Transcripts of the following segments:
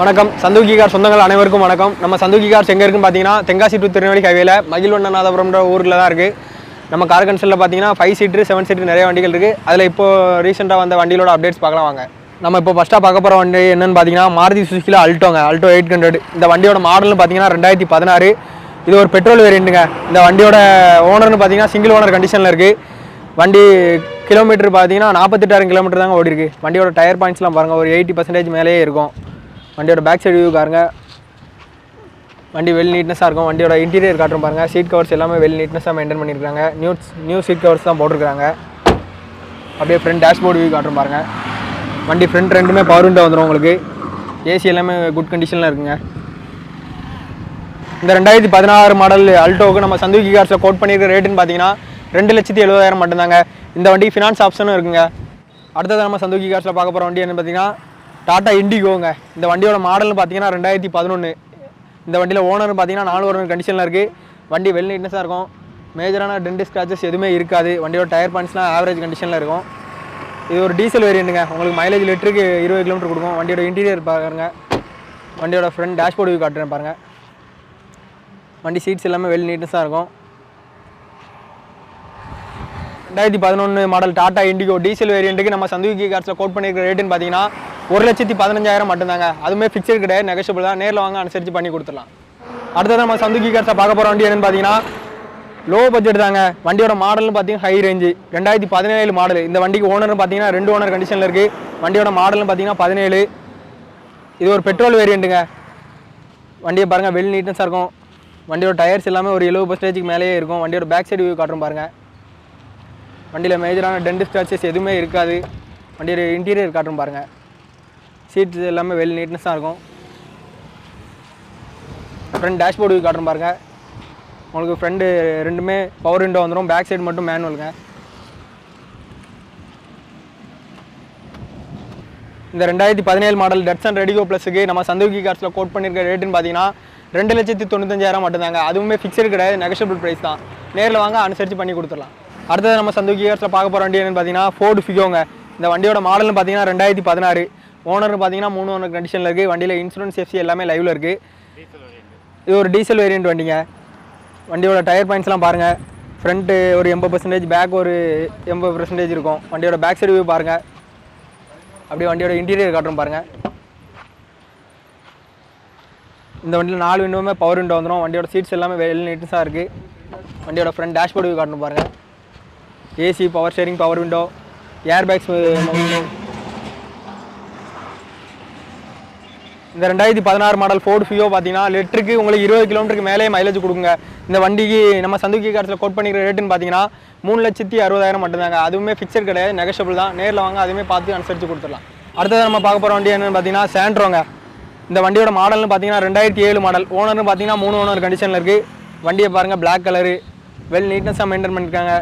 வணக்கம். சந்தூகி கார் சொந்தங்கள் அனைவருக்கும் வணக்கம். நம்ம சந்தூகி கார்ஸ் எங்கே இருக்குன்னு பார்த்தீங்கன்னா தென்காசி டு திருநெல்வேலி ஹைவேல மகிழ்வண்ணநாதபுரம்ன்ற ஊரில் தான் இருக்குது நம்ம கார் கன்சலில் பார்த்தீங்கன்னா ஃபைவ் சீட்டு செவன் சீட்டு நிறைய வண்டிகள் இருக்குது அதில் இப்போ ரீசெண்டாக வந்த வண்டிகளோட அப்டேட்ஸ் பார்க்கலாம் வாங்க. நம்ம இப்போ ஃபஸ்ட்டாக பார்க்க போகிற வண்டி என்னன்னு பார்த்தீங்கன்னா மாருதி சுசுக்கியில் அல்டோங்க அல்டோ எயிட் ஹண்ட்ரட் இந்த வண்டியோட மாடல்னு பார்த்தீங்கன்னா ரெண்டாயிரத்தி பதினாறு. இது ஒரு பெட்ரோல் வேரியண்ட்டுங்க இந்த வண்டியோட ஓனர்னு பார்த்தீங்கன்னா சிங்கிள் ஓனர் கண்டிஷனில் இருக்குது வண்டி கிலோமீட்டர் பார்த்தீங்கன்னா நாற்பத்தெட்டாயிரம் கிலோமீட்டர் தாங்க ஓடி இருக்குது வண்டியோட டயர் பாயிண்ட்ஸ்லாம் பாருங்கள் ஒரு எயிட்டி பர்சன்டேஜ் மேலேயே இருக்கும். வண்டியோட பேக் சைடு வியூ பாருங்க. வண்டி வெல் நீட்னஸாக இருக்கும். வண்டியோட இன்டீரியர் காட்டும் பாருங்கள் சீட் கவர்ஸ் எல்லாமே வெல் நீட்னஸாக மெயின்டைன் பண்ணியிருக்காங்க. நியூ நியூ சீட் கவர்ஸ் தான் போட்டிருக்காங்க. அப்படியே ஃப்ரண்ட் டேஷ்போர்டு வியூ காட்டும் பாருங்கள் வண்டி ஃப்ரண்ட் ரெண்டுமே பவர் விண்டோ வந்துடும் உங்களுக்கு. ஏசி எல்லாமே குட் கண்டிஷனில் இருக்குங்க. இந்த ரெண்டாயிரத்தி பதினாறு மாடல் அல்டோவுக்கு நம்ம சந்தூகி கார்ஸில் கோட் பண்ணியிருக்க ரேட்டுன்னு பார்த்தீங்கன்னா ரெண்டு லட்சத்தி எழுபதாயிரம் மட்டும்தாங்க. இந்த வண்டி ஃபினான்ஸ் ஆப்ஷனும் இருக்குங்க. அடுத்தது நம்ம சந்தூகி கார்ஸில் பார்க்க போகிற வண்டி என்னன்னு பார்த்தீங்கன்னா டாட்டா இண்டிகோங்க. இந்த வண்டியோட மாடல்னு பார்த்தீங்கன்னா ரெண்டாயிரத்தி பதினொன்று இந்த வண்டியில் ஓனர்னு பார்த்தீங்கன்னா நாலு ஓனர் கண்டிஷனில் இருக்குது வண்டி வெல் நீட்னஸாக இருக்கும். மேஜரான டென்ட் ஸ்க்ராச்சஸ் எதுவுமே இருக்காது. வண்டியோட டயர் பாயிண்ட்ஸ்லாம் ஆவரேஜ் கண்டிஷனில் இருக்கும். இது ஒரு டீசல் வேரியண்ட்டுங்க உங்களுக்கு மைலேஜ் லிட்டருக்கு இருபது கிலோமீட்டர் கொடுக்கும். வண்டியோட இன்டீரியர் பாருங்க. வண்டியோட ஃப்ரண்ட் டேஷ்போர்டு வியூ காட்டுறேன் பாருங்கள் வண்டி சீட்ஸ் எல்லாமே வெல் நீட்னஸாக இருக்கும். ரெண்டாயிரத்தி பதினொன்று மாடல் டாட்டா இண்டிகோ டீசல் வேரியண்ட்டுக்கு நம்ம சந்தூகி கார்ஸில் கோட் பண்ணியிருக்கிற ரேட்டுன்னு பார்த்தீங்கன்னா ஒரு லட்சத்தி பதினஞ்சாயிரம் மட்டும்தாங்க. அதுவுமே ஃபிக்ஸட் கிடையாது நெகஷியபிள் தான். நேரில் வாங்க அனுசரித்து பண்ணி கொடுத்துடலாம். அடுத்தது நம்ம சந்துக்கி கார்ஸை பார்க்க போகிற வண்டி என்னென்னு பார்த்தீங்கன்னா லோ பட்ஜெட் தாங்க. வண்டியோட மாடல்னு பார்த்தீங்கன்னா ஹை ரேஞ்சு ரெண்டாயிரத்தி பதினேழு மாடல் இந்த வண்டிக்கு ஓனர்னு பார்த்தீங்கன்னா ரெண்டு ஓனர் கண்டிஷனில் இருக்குது வண்டியோட மாடல்னு பார்த்தீங்கன்னா பதினேழு. இது ஒரு பெட்ரோல் வேரியண்ட்டுங்க வண்டியை பாருங்கள் வெல் நீட்னஸாக இருக்கும். வண்டியோட டயர்ஸ் எல்லாமே ஒரு எழுபது பர்சன்டேஜுக்கு மேலேயே இருக்கும். வண்டியோட பேக் சைடு வியூ காட்டுறோம் பாருங்கள் வண்டியில் மேஜரான டென்ட் ஸ்க்ராச்சஸ் எதுவுமே இருக்காது. வண்டியோட இன்டீரியர் காட்டும் பாருங்கள் சீட்ஸ் எல்லாமே வெல் நீட்னஸாக இருக்கும். ஃப்ரண்ட் டேஷ்போர்டு வியூ காட்டுறோம் பாருங்கள் உங்களுக்கு ஃப்ரண்டு ரெண்டுமே பவர் விண்டோ வந்துடும் பேக் சைடு மட்டும் மேனுவலுங்க இந்த ரெண்டாயிரத்தி பதினேழு மாடல் டட்சன் ரெடிகோ ப்ளஸுக்கு நம்ம சந்தோகி கார்ஸில் கோட் பண்ணியிருக்க ரேட்டுன்னு பார்த்தீங்கன்னா ரெண்டு லட்சத்தி தொண்ணூத்தஞ்சாயிரம் மட்டும்தாங்க. அதுவுமே ஃபிக்ஸடு கிடையாது. நெகஷபிள் ப்ரைஸ் தான். நேரில் வாங்க அனுசரித்து பண்ணி கொடுத்துடலாம். அடுத்தது நம்ம சந்தோகி கார்ஸில் பார்க்க போகிற வண்டி என்னென்னு பார்த்தீங்கன்னா ஃபோர்டு ஃபிகோங்க இந்த வண்டியோட மாடல்னு பார்த்தீங்கன்னா ரெண்டாயிரத்தி பதினாறு. ஓனர் பார்த்தீங்கன்னா மூணு ஓனர் கண்டிஷனில் இருக்குது வண்டியில் இன்சூரன்ஸ் எஃப்சி எல்லாமே லைவில் இருக்குது இது ஒரு டீசல் வேரியண்ட் வண்டிங்க. வண்டியோட டயர் பாயிண்ட்ஸ்லாம் பாருங்கள் ஃப்ரண்ட்டு ஒரு எண்பது பர்சன்டேஜ் பேக் ஒரு எண்பது பர்சன்டேஜ் இருக்கும். வண்டியோட பேக் சைடு வியூ பாருங்கள் அப்படியே வண்டியோட இன்டீரியர் காட்டுறோம் பாருங்கள் இந்த வண்டியில் நாலு விண்டோவுமே பவர் விண்டோ வந்துடும் வண்டியோட சீட்ஸ் எல்லாமே வெல் நீட்ஸாக இருக்குது வண்டியோட ஃப்ரண்ட் டேஷ்போர்டு வியூ காட்டணும் பாருங்கள் AC power steering power window air bags இந்த ரெண்டாயிரத்தி பதினாறு மாடல் ஃபோர்டு ஃபியோ பார்த்தீங்கன்னா லிட்டருக்கு உங்களுக்கு இருபது கிலோமீட்டருக்கு மேலே மைலேஜ் கொடுங்க இந்த வண்டிக்கு நம்ம சந்துக்கி காரத்தில் கோட் பண்ணிக்கிற ரேட்டுன்னு பார்த்தீங்கன்னா மூணு லட்சத்தி அறுபதாயிரம் மட்டும்தாங்க. அதுவுமே ஃபிக்சர் கிடையாது நெகஷபிள் தான். நேரில் வாங்க அதுவுமே பார்த்து அனுசரித்து கொடுத்துடலாம். அடுத்தது நம்ம பார்க்க போகிற வண்டி என்னன்னு பார்த்தீங்கன்னா சாண்ட்ரோங்க இந்த வண்டியோட மாடல்னு பார்த்தீங்கன்னா ரெண்டாயிரத்தி ஏழு மாடல் ஓனர்னு பார்த்தீங்கன்னா மூணு ஓனர் கண்டிஷனில் இருக்குது வண்டியை பாருங்கள் பிளாக் கலரு வெல் நீட்னஸாக மெயின்டைன் பண்ணியிருக்காங்க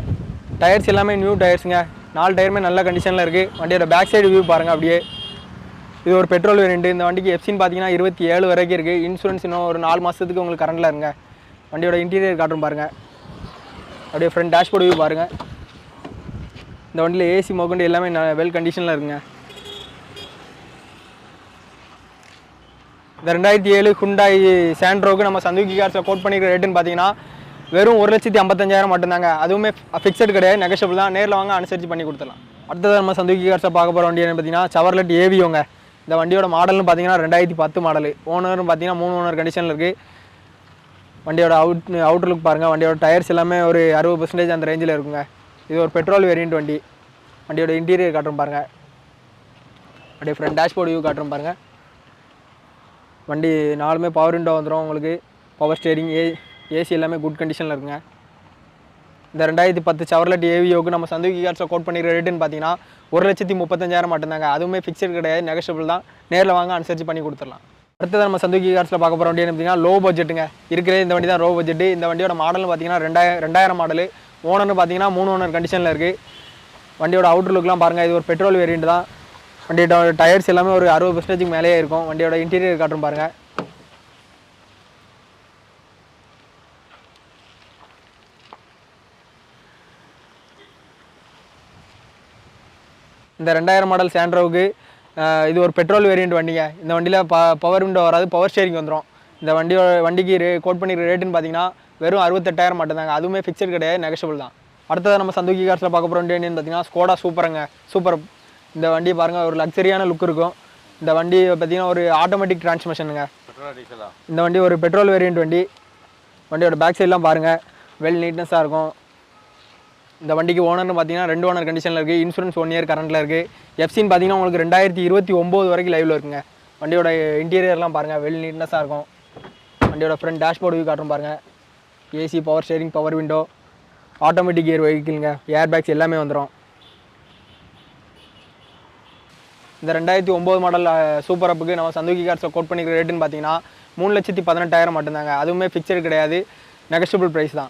டயர்ஸ் எல்லாமே நியூ டயர்ஸுங்க நாலு டயருமே நல்ல கண்டிஷனில் இருக்குது வண்டியோட பேக் சைடு வியூ பாருங்கள் அப்படியே. இது ஒரு பெட்ரோல் வேரியண்ட் இந்த வண்டிக்கு எஃப்சின்னு பார்த்தீங்கன்னா இருபத்தி ஏழு வரைக்கும் இருக்குது இன்சூரன்ஸ் இன்னும் ஒரு நாலு மாதத்துக்கு உங்களுக்கு கரண்டில் இருங்க. வண்டியோட இன்டீரியர் காட்டும் பாருங்கள் அப்படியே ஃப்ரண்ட் டேஷ்போர்டு வியூ பாருங்கள் இந்த வண்டியில் ஏசி மோக்கண்டு எல்லாமே வெல் கண்டிஷனில் இருக்குங்க. இந்த ரெண்டாயிரத்தி ஏழு ஹுண்டாய் சாண்ட்ரோவுக்கு நம்ம சந்தூக்கி கார்ஸில் கோட் பண்ணிக்கிற ரேட்டுன்னு பார்த்தீங்கன்னா வெறும் ஒரு லட்சத்தி ஐம்பத்தஞ்சாயிரம் மட்டும்தாங்க. அதுவுமே ஃபிக்ஸட் கிடையாது நெகஷபிள் தான். நேரில் வாங்க அனுசரித்து பண்ணி கொடுத்துடலாம். அடுத்தது நம்ம சந்தூக்கி கார்ஸை பார்க்க போகிற வண்டி என்ன பார்த்தீங்கன்னா சவர்லெட் ஏவியோங்க இந்த வண்டியோட மாடல்னு பார்த்தீங்கன்னா ரெண்டாயிரத்தி பத்து மாடல் ஓனர்னு பார்த்தீங்கன்னா மூணு ஓனர் கண்டிஷனில் இருக்குது வண்டியோட அவுட் அவுட்டர் லுக் பாருங்கள் வண்டியோட டயர்ஸ் எல்லாமே ஒரு அறுபது பர்சன்டேஜ் அந்த ரேஞ்சில் இருக்குங்க. இது ஒரு பெட்ரோல் வேரியண்ட் வண்டி. வண்டியோட இன்டீரியர் காட்டுறோம் பாருங்கள் அப்படியே ஃப்ரண்ட் டேஷ்போர்டு வியூ காட்டுறோம் பாருங்கள் வண்டி நாலுமே பவர் விண்டோ வந்துடும் உங்களுக்கு. பவர் ஸ்டேரிங் ஏ ஏசி எல்லாமே குட் கண்டிஷனில் இருக்குங்க. இந்த ரெண்டாயிரத்தி பத்து சவர்லெட் ஏவியோக்கு நம்ம சந்தோகி கார்ஸில் கோட் பண்ணிக்கிற ரேட்டுன்னு பார்த்தீங்கன்னா ஒரு லட்சத்தி முப்பத்தஞ்சாயிரம் மட்டும்தாங்க. அதுவுமே ஃபிக்ஸட் கிடையாது நெகஷபிள் தான். நேரில் வாங்க அனுசரிச்சு பண்ணி கொடுத்துடலாம். அடுத்தது நம்ம சந்தோகி கார்ஸில் பார்க்க போகிற வண்டி என்ன பார்த்தீங்கன்னா லோ பட்ஜெட்டுங்க இருக்கிற இந்த வண்டி தான் லோ பட்ஜெட்டு இந்த வண்டியோட மாடல்னு பார்த்தீங்கன்னா ரெண்டாயிரம் ரெண்டாயிரம் மாடலு ஓனர்னு பார்த்தீங்கன்னா மூணு ஓனர் கண்டிஷனில் இருக்குது வண்டியோட அவுட் லுக்லாம் பாருங்கள் இது ஒரு பெட்ரோல் வேரியண்ட் தான். வண்டியோட டயர்ஸ் எல்லாமே ஒரு அறுபது பர்சன்டேஜுக்கு மேலேயே இருக்கும். வண்டியோட இன்டீரியர் காட்டும் பாருங்கள் இந்த ரெண்டாயிரம் மாடல் சாண்ட்ரோவுக்கு இது ஒரு பெட்ரோல் வேரியண்ட் வண்டிங்க. இந்த வண்டியில் ப பவர் விண்டோ வராது பவர் ஸ்டேரிங் வந்துடும் இந்த வண்டியோட வண்டிக்கு ரே கோட் பண்ணிக்கிற ரேட்டுன்னு பார்த்தீங்கன்னா வெறும் அறுபத்தெட்டாயிரம் மட்டும்தாங்க அதுவுமே ஃபிக்ஸட் கிடையாது நெகஷபிள் தான். அடுத்தது நம்ம சந்துக்கி கார்ஸில் பார்க்க போகிற வண்டி என்னன்னு பார்த்தீங்கன்னா ஸ்கோடா சூப்பருங்க சூப்பர் இந்த வண்டி பாருங்கள் ஒரு லக்ஸரியான லுக் இருக்கும். இந்த வண்டி பார்த்தீங்கன்னா ஒரு ஆட்டோமேட்டிக் டிரான்ஸ்மிஷனுங்க இந்த வண்டி ஒரு பெட்ரோல் வேரியண்ட் வண்டி. வண்டியோட பேக் சைட்லாம் பாருங்கள் வெல் நீட்னஸாக இருக்கும். இந்த வண்டிக்கு ஓனர்னு பார்த்தீங்கன்னா ரெண்டு ஓனர் கண்டிஷனில் இருக்குது இன்சூரன்ஸ் ஒன் இயர் கரண்ட்டில் இருக்குது எஃப்சின்னு பார்த்தீங்கன்னா உங்களுக்கு ரெண்டாயிரத்தி இருபத்தி ஒம்பது வரைக்கும் லைவில் இருக்குங்க. வண்டியோட இன்டீரியர்லாம் பாருங்கள் வெல் நீட்னஸாக இருக்கும். வண்டியோட ஃப்ரண்ட் டேஷ்போர்டு வியூ காட்டுறோம் பாருங்கள் AC power steering power window automatic gear வெஹிக்கிளுங்க air bags எல்லாமே வந்துடும் இந்த ரெண்டாயிரத்தி ஒம்பது மாடல் சூப்பர் அப்புக்கு நம்ம சந்துக்கி கார்ஸில் கோட் பண்ணிக்கிற ரேட்டுன்னு பார்த்தீங்கன்னா மூணு லட்சத்தி பதினெட்டாயிரம் மட்டும்தாங்க. அதுவுமே ஃபிக்சடு கிடையாது. நெகஸ்டபிள் ப்ரைஸ் தான்.